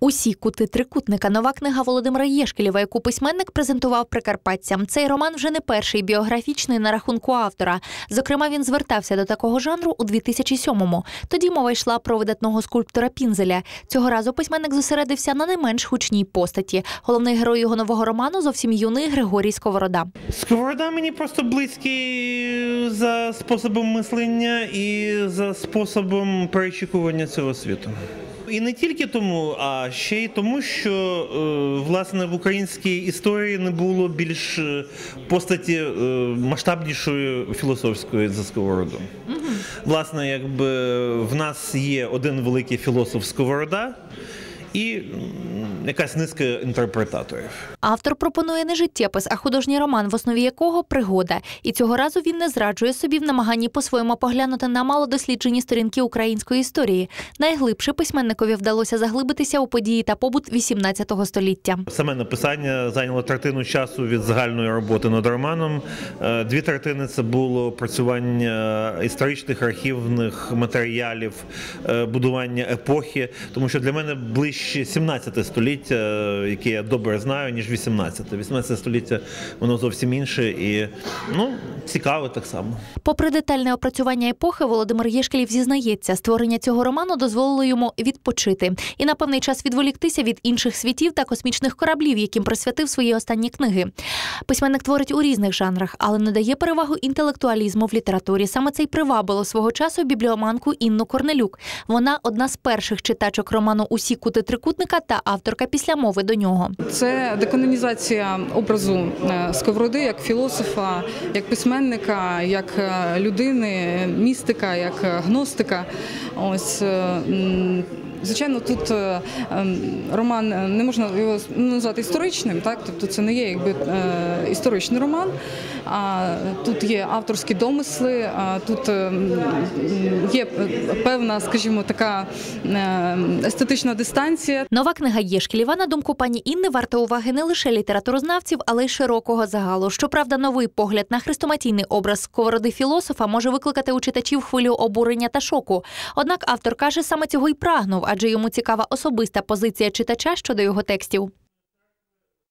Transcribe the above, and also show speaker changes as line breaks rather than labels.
Усі кути трикутника нова книга Володимира Єшкелєва, яку письменник презентував прикарпатцям. Цей роман вже не перший біографічний на рахунку автора. Зокрема, він звертався до такого жанру у 2007-му. Тоді мова йшла про видатного скульптора Пінзеля. Цього разу письменник зосередився на не менш гучній постаті. Головний герой його нового роману зовсім юний Григорій Сковорода.
Сковорода мені просто близький за способом мислення і за способом перечікування цього світу. І не тільки тому, а ще й тому, що е, власне в українській історії не було більш е, постаті е, масштабнішої філософської за Сковороду. Власне, якби в нас є один великий філософ Сковорода і якась низка інтерпретаторів.
Автор пропонує не життєпис, а художній роман, в основі якого пригода. І цього разу він не зраджує собі в намаганні по-своєму поглянути на малодосліджені сторінки української історії. Найглибше письменникові вдалося заглибитися у події та побут XVIII століття.
Саме написання зайняло третину часу від загальної роботи над романом. Е, Дві третини це було працювання історичних архівних матеріалів, е, будування епохи, тому що для мене ближче 17 століття, е, яке я добре знаю, ніж 18. 18 століття воно зовсім інше і ну, цікаве так само.
Попри детальне опрацювання епохи, Володимир Єшкелів зізнається, створення цього роману дозволило йому відпочити і на певний час відволіктися від інших світів та космічних кораблів, яким присвятив свої останні книги. Письменник творить у різних жанрах, але не дає перевагу інтелектуалізму в літературі. Саме це й привабило свого часу бібліоманку Інну Корнелюк. Вона одна з перших читачок роману Усі кути трикутника та авторка післямови до нього.
Це деканонізація образу е, Сковороди як філософа, як письменника, як е, людини, містика, як е, гностика. Ось е, звичайно, тут е, ем, роман е, не можна його назвати історичним, так тобто це не є якби е, історичний роман. Тут є авторські домисли, тут є певна, скажімо, така естетична дистанція.
Нова книга Єшкілєва, на думку пані Інни, варта уваги не лише літературознавців, але й широкого загалу. Щоправда, новий погляд на хрестоматійний образ сковороди філософа може викликати у читачів хвилю обурення та шоку. Однак автор каже, саме цього й прагнув, адже йому цікава особиста позиція читача щодо його текстів.